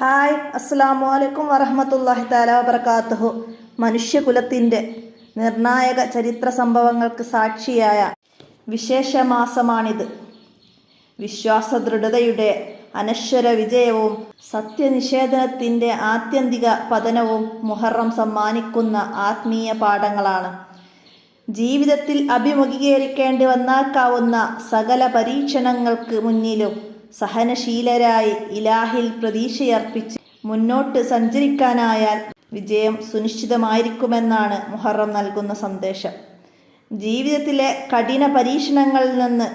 Hi അസ്സാം വലൈക്കും വറഹമത്തല്ലാഹി താല വബർക്കാത്തുഹു മനുഷ്യകുലത്തിന്റെ നിർണായക ചരിത്ര സംഭവങ്ങൾക്ക് സാക്ഷിയായ വിശേഷമാസമാണിത്. വിശ്വാസദൃഢതയുടെ അനശ്വര വിജയവും സത്യനിഷേധനത്തിന്റെ ആത്യന്തിക പതനവും മുഹറം സമ്മാനിക്കുന്ന ആത്മീയ പാഠങ്ങളാണ്. ജീവിതത്തിൽ അഭിമുഖീകരിക്കേണ്ടി വന്നാക്കാവുന്ന സകല പരീക്ഷണങ്ങൾക്ക് മുന്നിലും സഹനശീലരായി ഇലാഹിൽ പ്രതീക്ഷയർപ്പിച്ച് മുന്നോട്ട് സഞ്ചരിക്കാനായാൽ വിജയം സുനിശ്ചിതമായിരിക്കുമെന്നാണ് മുഹറം നൽകുന്ന സന്ദേശം. ജീവിതത്തിലെ കഠിന പരീക്ഷണങ്ങളിൽ നിന്ന്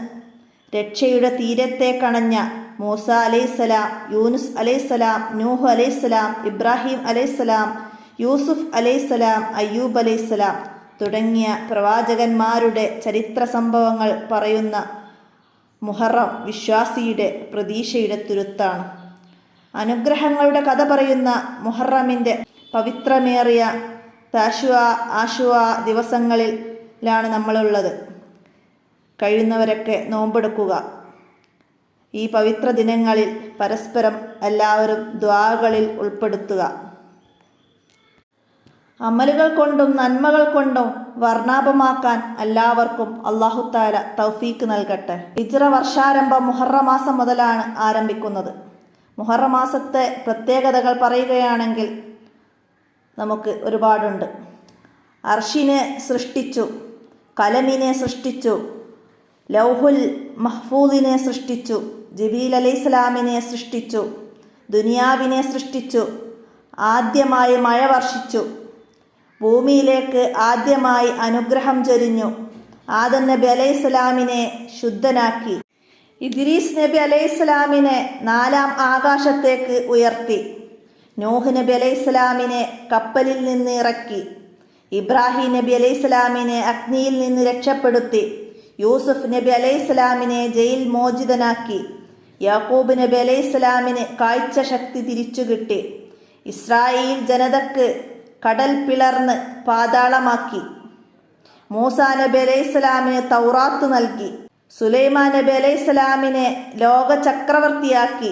രക്ഷയുടെ തീരത്തെ കണഞ്ഞ മൂസ അലൈസലാം യൂനുസ് അലൈസലാം നൂഹ് അലൈസലാം ഇബ്രാഹിം അലൈസലാം യൂസുഫ് അലൈസലാം അയ്യൂബ് അലൈസലാം തുടങ്ങിയ പ്രവാചകന്മാരുടെ ചരിത്ര സംഭവങ്ങൾ പറയുന്ന മുഹറം വിശ്വാസിയുടെ പ്രതീക്ഷയുടെ തുരുത്താണ്. അനുഗ്രഹങ്ങളുടെ കഥ പറയുന്ന മുഹറമിന്റെ പവിത്രമേറിയ താശുവ ആശുവ ദിവസങ്ങളിലാണ് നമ്മളുള്ളത്. കഴിയുന്നവരൊക്കെ നോമ്പെടുക്കുക. ഈ പവിത്ര ദിനങ്ങളിൽ പരസ്പരം എല്ലാവരും ദ്വാകളിൽ ഉൾപ്പെടുത്തുക. അമലുകൾ കൊണ്ടും നന്മകൾ കൊണ്ടും വർണാഭമാക്കാൻ എല്ലാവർക്കും അള്ളാഹുത്താല തൗഫീക്ക് നൽകട്ടെ. ഇജ്ര വർഷാരംഭം മുഹറമാസം മുതലാണ് ആരംഭിക്കുന്നത്. മുഹറമാസത്തെ പ്രത്യേകതകൾ പറയുകയാണെങ്കിൽ നമുക്ക് ഒരുപാടുണ്ട്. അർഷിനെ സൃഷ്ടിച്ചു കലമിനെ സൃഷ്ടിച്ചു ലൗഹുൽ മഹ്ഫൂദിനെ സൃഷ്ടിച്ചു ജബീൽ അലൈഹി ഇസ്ലാമിനെ സൃഷ്ടിച്ചു ദുനിയാവിനെ സൃഷ്ടിച്ചു ആദ്യമായി മഴ വർഷിച്ചു ഭൂമിയിലേക്ക് ആദ്യമായി അനുഗ്രഹം ചൊരിഞ്ഞു. ആദൻ നബി അലൈഹി സ്വലാമിനെ ശുദ്ധനാക്കി. ഇദ്രീസ് നബി അലൈഹി സ്വലാമിനെ നാലാം ആകാശത്തേക്ക് ഉയർത്തി. നോഹ് നബി അലൈഹി സ്വലാമിനെ കപ്പലിൽ നിന്ന് ഇറക്കി. ഇബ്രാഹിം നബി അലൈഹി സ്വലാമിനെ അഗ്നിയിൽ നിന്ന് രക്ഷപ്പെടുത്തി. യൂസുഫ് നബി അലൈഹി സ്വലാമിനെ ജയിൽ മോചിതനാക്കി. യാക്കൂബ് നബി അലൈഹി സ്വലാമിന് കാഴ്ച ശക്തി തിരിച്ചു കിട്ടി ഇസ്രായേൽ ജനതക്ക് കടൽ പിളർന്ന് പാതാളമാക്കി. മൂസാ നബി അലൈഹി തൗറാത്ത് നൽകി. സുലൈമാൻ നബി അലൈഹി സ്വലാമിനെ ലോക ചക്രവർത്തിയാക്കി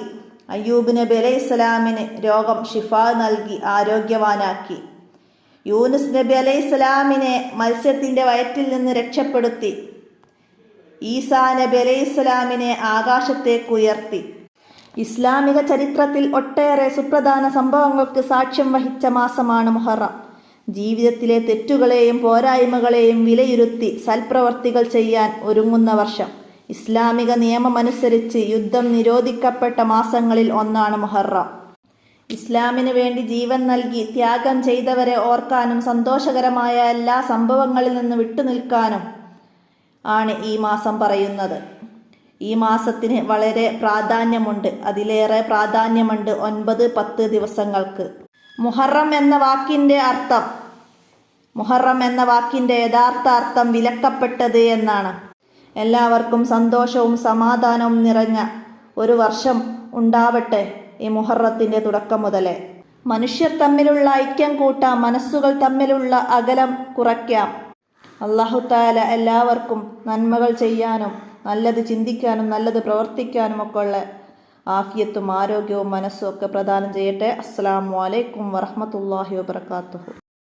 അയ്യൂബ് നബി അലൈഹി സ്വലാമിന് രോഗം ഷിഫ നൽകി ആരോഗ്യവാനാക്കി. യൂനുസ് നബി അലൈഹി സ്വലാമിനെ മത്സ്യത്തിന്റെ വയറ്റിൽ നിന്ന് രക്ഷപ്പെടുത്തി. ഈസാ നബി അലൈഹി സ്വലാമിനെ ആകാശത്തേക്ക് ഉയർത്തി. ഇസ്ലാമിക ചരിത്രത്തിൽ ഒട്ടേറെ സുപ്രധാന സംഭവങ്ങൾക്ക് സാക്ഷ്യം വഹിച്ച മാസമാണ് മുഹറം. ജീവിതത്തിലെ തെറ്റുകളെയും പോരായ്മകളെയും വിലയിരുത്തി സൽപ്രവർത്തികൾ ചെയ്യാൻ ഒരുങ്ങുന്ന വർഷം. ഇസ്ലാമിക നിയമമനുസരിച്ച് യുദ്ധം നിരോധിക്കപ്പെട്ട മാസങ്ങളിൽ ഒന്നാണ് മുഹറം. ഇസ്ലാമിന് വേണ്ടി ജീവൻ നൽകി ത്യാഗം ചെയ്തവരെ ഓർക്കാനും സന്തോഷകരമായ എല്ലാ സംഭവങ്ങളിൽ നിന്ന് വിട്ടുനിൽക്കാനും ആണ് ഈ മാസം പറയുന്നത്. ഈ മാസത്തിന് വളരെ പ്രാധാന്യമുണ്ട്. അതിലേറെ പ്രാധാന്യമുണ്ട് ഒൻപത് പത്ത് ദിവസങ്ങൾക്ക്. മുഹറം എന്ന വാക്കിന്റെ അർത്ഥം മുഹറം എന്ന വാക്കിന്റെ യഥാർത്ഥ അർത്ഥം വിലക്കപ്പെട്ടത് എന്നാണ്. എല്ലാവർക്കും സന്തോഷവും സമാധാനവും നിറഞ്ഞ ഒരു വർഷം ഉണ്ടാവട്ടെ ഈ മുഹറത്തിന്റെ തുടക്കം മുതലേ. മനുഷ്യർ തമ്മിലുള്ള ഐക്യം കൂട്ടാം മനസ്സുകൾ തമ്മിലുള്ള അകലം കുറയ്ക്കാം. അള്ളാഹുത്താല എല്ലാവർക്കും നന്മകൾ ചെയ്യാനും നല്ലത് ചിന്തിക്കാനും നല്ലത് പ്രവർത്തിക്കാനും ഒക്കെ ഉള്ള ആഫിയത്തും ആരോഗ്യവും മനസ്സും ഒക്കെ പ്രദാനം ചെയ്യട്ടെ. അസ്സാം വലൈക്കും വറഹമത്തല്ലാഹി വാബർക്കാത്തുഹു